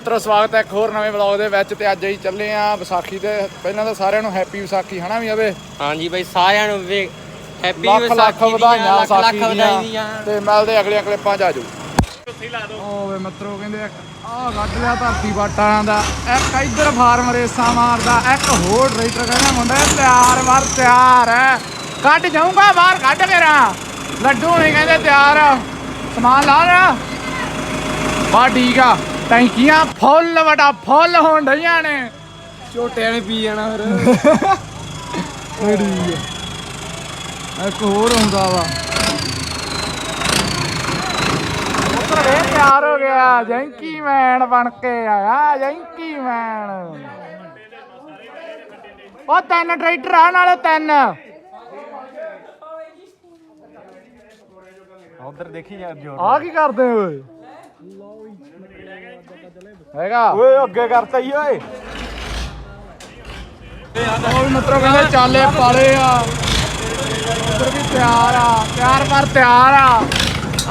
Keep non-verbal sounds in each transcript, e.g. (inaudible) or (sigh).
ਮਿੱਤਰੋ ਸਵਾਗਤ ਹੈ ਇੱਕ ਹੋਰ ਨਵੇਂ ਵਲੌਗ ਦੇ ਵਿੱਚ ਤੇ ਅੱਜ ਅਸੀਂ ਚੱਲੇ ਆ ਵਿਸਾਖੀ ਤੇ। ਪਹਿਲਾਂ ਤਾਂ ਸਾਰਿਆਂ ਨੂੰ ਹੈਪੀ ਵਿਸਾਖੀ ਹਨਾ ਵੀ ਅਵੇ ਹਾਂਜੀ ਬਾਈ ਸਾਰਿਆਂ ਨੂੰ ਵੇ ਹੈਪੀ ਲੱਖ ਲੱਖ ਵਧਾਈਆਂ ਲੱਖ ਲੱਖ ਵਿਸਾਖੀ ਦੀਆਂ। ਤੇ ਮਿਲਦੇ ਅਗਲੀਆਂ ਕਲਿੱਪਾਂ ਚ ਆਜੋ। ਓਏ ਮਿੱਤਰੋ ਕਹਿੰਦੇ ਆ ਗੱਡ ਲਿਆ ਧਰਤੀ ਬਾਟਾਂ ਦਾ। ਇੱਕ ਇੱਧਰ ਫਾਰਮ ਰੇਸਾਂ ਮਾਰਦਾ ਇੱਕ ਹੋਰ ਟਰੈਕਟਰ ਕਹਿੰਦਾ ਮੁੰਡਾ ਤਿਆਰ ਵਰ ਤਿਆਰ ਹੈ ਕੱਢ ਜਾਊਂਗਾ ਬਾਹਰ ਕੱਢ ਕੇ ਰਾਂ ਲੱਡੂ ਨਹੀਂ ਕਹਿੰਦੇ ਤਿਆਰ। ਸਮਾਨ ਲਾ ਰਿਹਾ ਬਾ ਠੀਕ ਆ। ਟੈਂਕੀਆਂ ਫੁੱਲ ਵਟਾ ਫੁੱਲ ਹੋਣ ਡਈਆਂ ਨੇ। ਝੋਟਿਆਂ ਨੇ ਪੀ ਜਾਣਾ ਫਿਰ। ਆ ਇੱਕ ਹੋਰ ਹੁੰਦਾ ਵੇ। ਤਿਆਰ ਹੋ ਗਿਆ ਜੈਂਕੀ ਮੈਨ ਬਣ ਕੇ ਆਇਆ ਜੈਂਕੀ ਮੈਨ। ਉਹ ਤਿੰਨ ਟਰੈਕਟਰ ਆ ਨਾਲੇ ਤਿੰਨ। ਉਧਰ ਦੇਖੀ ਯਾਰ ਜੋਰ ਆ ਕੀ ਕਰਦੇ ਓਏ? ਹੈਗਾ। ਓਏ ਅੱਗੇ ਕਰਤਾ ਹੀ ਓਏ। ਵੀ ਮਤਲਬ ਕਹਿੰਦੇ ਚਾਲੇ ਪਾਲੇ ਆ। ਉੱਧਰ ਵੀ ਤਿਆਰ ਆ। ਤਿਆਰ ਪਰ ਤਿਆਰ ਆ।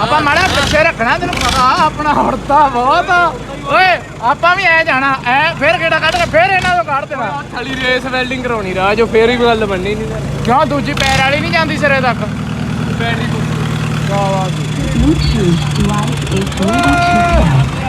ਆਪਾਂ ਮਾੜਾ ਪਿੱਛੇ ਰੱਖਣਾ ਤੈਨੂੰ ਪਤਾ ਆਪਣਾ ਹੜਦਾ ਬਹੁਤ ਆ। ਓਏ ਆਪਾਂ ਵੀ ਐ ਜਾਣਾ ਐ ਫਿਰ ਕਿਹੜਾ ਕੱਢ ਕੇ ਫਿਰ ਇਹਨਾਂ ਤੋਂ ਕੱਢ ਦੇਣਾ। ਥਲੀ ਰੇਸ ਵੈਲਡਿੰਗ ਕਰਾਉਣੀ ਰਾਹ ਜੋ ਫੇਰ ਹੀ ਗੱਲ ਬਣਨੀ ਨਹੀਂ ਕਿਉਂ ਦੂਜੀ ਪੈਰ ਵਾਲੀ ਨਹੀਂ ਜਾਂਦੀ ਸਿਰੇ ਤੱਕ? Battery Bluetooth device is ready to pair.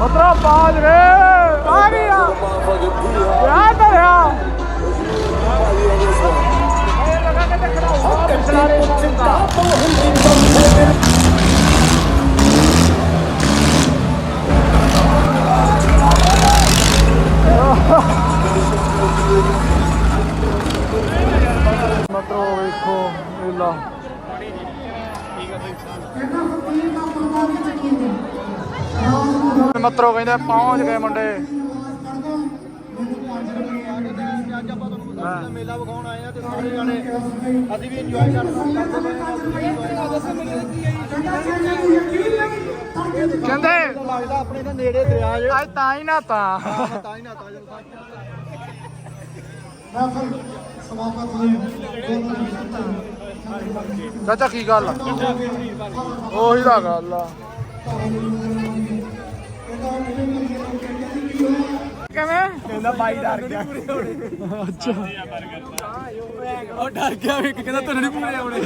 Moose Wala ਬਾਜ ਰੇ। ਆ ਗਿਆ ਯਾ ਮਤਰੋ ਵੇਖੋ ਮੇਲਾ ਮਤਰੋ ਕਹਿੰਦੇ ਪਹੁੰਚ ਗਏ ਮੁੰਡੇ। ਮੇਲਾ ਵਿਖਾਉਣ ਆਏ ਆ ਤੇ ਸਾਰੇ ਜਾਣੇ ਅਸੀਂ ਵੀ ਇੰਜੋਏ ਕਰਦੇ ਕਹਿੰਦੇ ਲੱਗਦਾ ਆਪਣੇ ਤਾਂ ਨੇੜੇ ਦਰਿਆ ਜੇ ਅੱਜ ਤਾਂ ਹੀ ਨਾ ਤਾਂ। ਤਾਂ ਹੀ ਨਾ ਤਾਂ ਜਦੋਂ (laughs) ਚਾਚਾ ਕੀ ਗੱਲ ਆ? ਉਹੀ ਦਾ ਗੱਲ ਆ। ਕਿਵੇਂ? ਕਹਿੰਦਾ ਬਾਈ ਡਰ ਗਿਆ। ਅੱਛਾ। ਉਹ ਡਰ ਗਿਆ ਵੀ ਕਹਿੰਦਾ ਤੁਹਾਨੂੰ ਨਹੀਂ ਪੂਰੇ ਆਉਣੇ।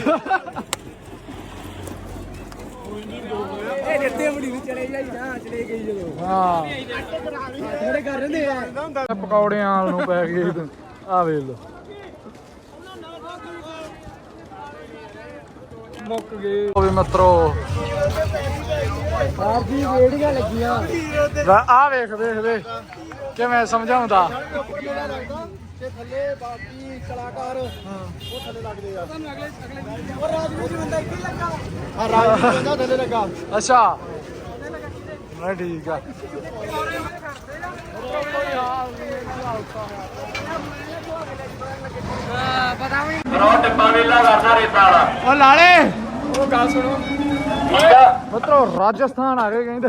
ਇਹ ਰੱਤੇ ਬੜੀ ਵੀ ਚਲੇ ਜਾਈ ਨਾ ਚਲੇ ਗਈ ਜਦੋਂ। ਹਾਂ। ਥੋੜੇ ਕਰ ਰਹੇ ਆ। ਪਕੌੜਿਆਂ ਨੂੰ ਪੈ ਗਏ ਆ ਵੇਖ ਲੋ ਮੁੱਕ ਗਏ। ਉਹ ਵੀ ਮਤਰੋ। ਆਪ ਦੀ ਰੇੜੀਆਂ ਲੱਗੀਆਂ। ਆ ਵੇਖ ਵੇਖ ਵੇਖ। ਕਿਵੇਂ ਸਮਝਾਉਂਦਾ? ਤੇ ਥੱਲੇ ਬਾਕੀ ਕਲਾਕਾਰ ਉਹ ਥੱਲੇ ਲੱਗਦੇ ਆ। ਤੁਹਾਨੂੰ ਅਗਲੇ ਅਗਲੇ ਉਹ ਰਾਜਵੀਰ ਬੰਦਾ ਇੱਥੇ ਲੱਗਾ ਹਾਂ ਰਾਜਵੀਰ ਬੰਦਾ ਥੱਲੇ ਲੱਗਾ ਅੱਛਾ ਮੈਂ ਠੀਕ ਆ ਉਹ ਲਾਲੇ। ਉਹ ਗੱਲ ਸੁਣੋ। ਮਤਰੋ ਰਾਜਸਥਾਨ ਆ ਗਏ ਕਹਿੰਦੇ।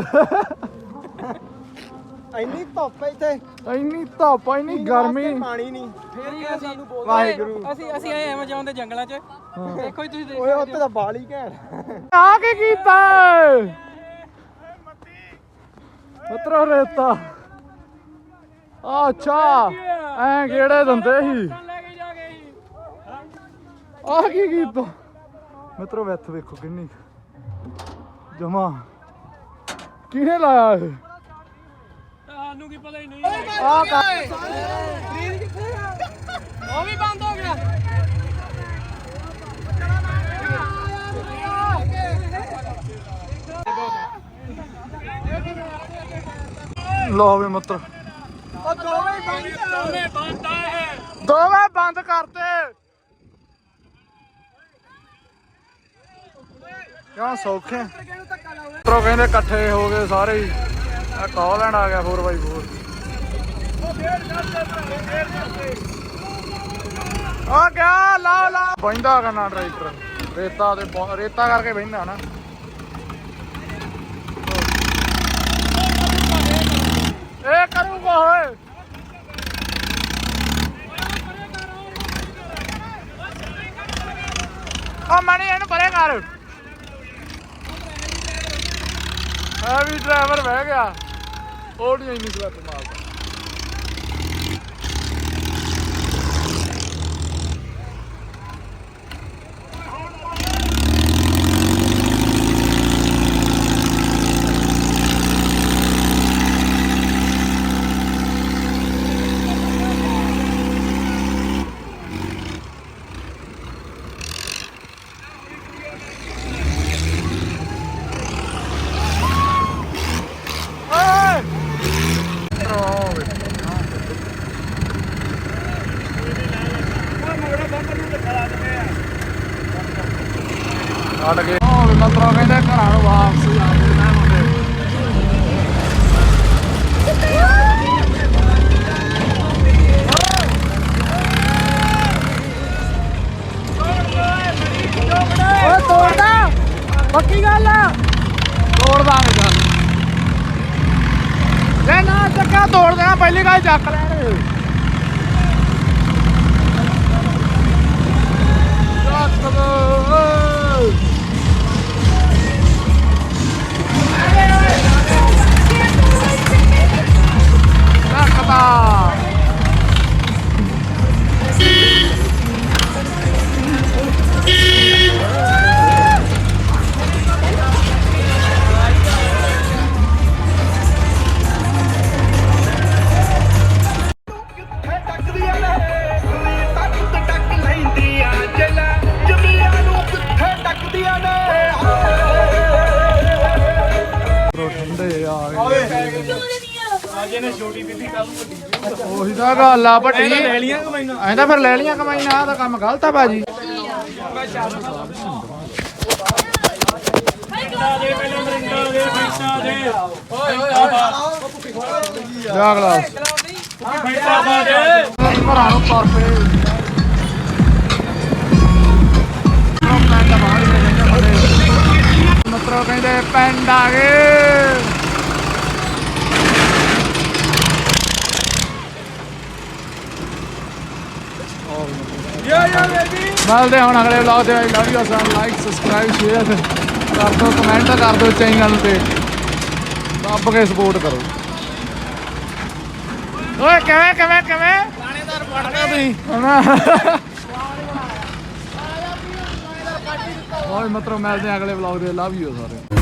ਇੰਨੀ ਧੁੱਪ ਹੈ ਇੱਥੇ। ਇੰਨੀ ਧੁੱਪ ਇੰਨੀ ਗਰਮੀ। ਪਾਣੀ ਨਹੀਂ। ਫੇਰ ਹੀ ਸਾਨੂੰ ਬੋਲ ਵਾਹਿਗੁਰੂ। ਅਸੀਂ ਅਸੀਂ ਆਏ ਐਮਾਜ਼ੋਨ ਦੇ ਜੰਗਲਾਂ 'ਚ। ਦੇਖੋ ਹੀ ਤੁਸੀਂ ਓਏ ਉੱਤੇ ਤਾਂ ਬਾਲ ਹੀ ਘੈਂਟ। ਆ ਕੀ ਕੀਤਾ? ਮਤਰੋ ਰੇਤਾ। ਆ ਅੱਛਾ ਐ ਕਿਹੜੇ ਦੰਦੇ ਸੀ। ਜਾ ਆ ਕੀ ਕੀਤਾ? ਮਿੱਤਰੋ ਵਿੱਥ ਵੇਖੋ ਕਿੰਨੀ ਜਮਾ। ਕਿਹਨੇ ਲਾਇਆ ਇਹ? ਸਾਨੂੰ ਕੀ ਪਤਾ ਹੀ ਨਹੀਂ ਆ ਰੀਲ ਕਿੱਥੇ ਆ? ਉਹ ਵੀ ਬੰਦ ਹੋ ਗਿਆ। ਲੋ ਵੀ ਮਿੱਤਰ। ਉਹ ਦੋਵੇਂ ਬੰਦ ਦੋਵੇਂ ਬੰਦ ਹੈ ਦੋਵੇਂ ਬੰਦ ਕਰਤੇ। ਕਿਉਂ ਸੌਖੇ। ਮਿੱਤਰੋ ਕਹਿੰਦੇ ਇਕੱਠੇ ਹੋ ਗਏ ਸਾਰੇ ਹੀ। ਆ ਕਾਲ ਲੈਣ ਆ ਗਿਆ 4x4 ਆ ਗਿਆ ਲਾ ਲਾ ਬੈਂਦਾ ਕਰਨਾ ਟਰੈਕਟਰ ਰੇਤਾ ਤੇ ਰੇਤਾ ਕਰਕੇ ਬੈਂਦਾ ਨਾ। ਇਹ ਕਰੂਗਾ ਓਏ। ਆ ਮਣੀ, ਇਹਨੂੰ ਪਰੇ ਕਰ। ਆ ਵੀ ਡਰਾਈਵਰ ਬਹਿ ਗਿਆ। ਉਹ ਨਹੀਂ ਇੰਨੀ ਸਲੱਟ ਮਾਰਦਾ ਓਏ ਓਏ ਅੜ ਗਏ ਉਹ ਮਤਰਾ ਕਹਿੰਦੇ ਘਰਾਂ ਨੂੰ ਵਾਪਸ ਆ ਗਏ ਮੈਂ ਮੁੰਡੇ। ਓਏ ਤੋੜਦਾ। ਪੱਕੀ ਗੱਲ ਆ। ਤੋੜ ਦਾਂਗੇ ਚੱਲ। ਜੇ ਨਾ ਚੱਕਾ ਤੋੜ ਦੇਣਾ। ਪਹਿਲੀ ਗੱਲ ਚੱਕ ਲੈਣ ਚੱਕ ਦੋ। ਉਹੀ ਤਾਂ ਗੱਲ ਆ ਭੱਟੀ ਲੈ ਲੀਆਂ ਕਮਾਈਆਂ। ਐਂ ਤਾਂ ਫਿਰ ਲੈ ਲੀਆਂ ਕਮਾਈਆਂ ਆ ਤਾਂ ਕੰਮ ਗਲਤ ਆ ਬਾਜੀ ਜਾ ਗਲਾਸ ਘਰਾਂ ਨੂੰ ਪਾਸੇ ਮਤਰੋ ਕਹਿੰਦੇ ਪਿੰਡ ਆ ਗਏ। ਮਿਲਦੇ ਹੁਣ ਅਗਲੇ ਵਲੌਗ ਦੇ ਵਿੱਚ ਲਵ ਯੂ ਅਸਾਂ ਲਾਈਕ ਸਬਸਕ੍ਰਾਈਬ ਸ਼ੇਅਰ ਕਰ ਦਿਓ ਕਮੈਂਟ ਕਰ ਦਿਓ ਚੈਨਲ ਤੇ। ਦੱਬ ਕੇ ਸਪੋਰਟ ਕਰੋ। ਓਏ ਕਿਵੇਂ ਕਿਵੇਂ ਕਿਵੇਂ? ਲਾਣੇਦਾਰ ਬਣ ਗਿਆ ਤੁਸੀਂ ਓਏ ਮਤਰੋ ਮਿਲਦੇ ਹਾਂ ਅਗਲੇ ਵਲੌਗ ਦੇ ਲਵ ਯੂ ਸਾਰੇ।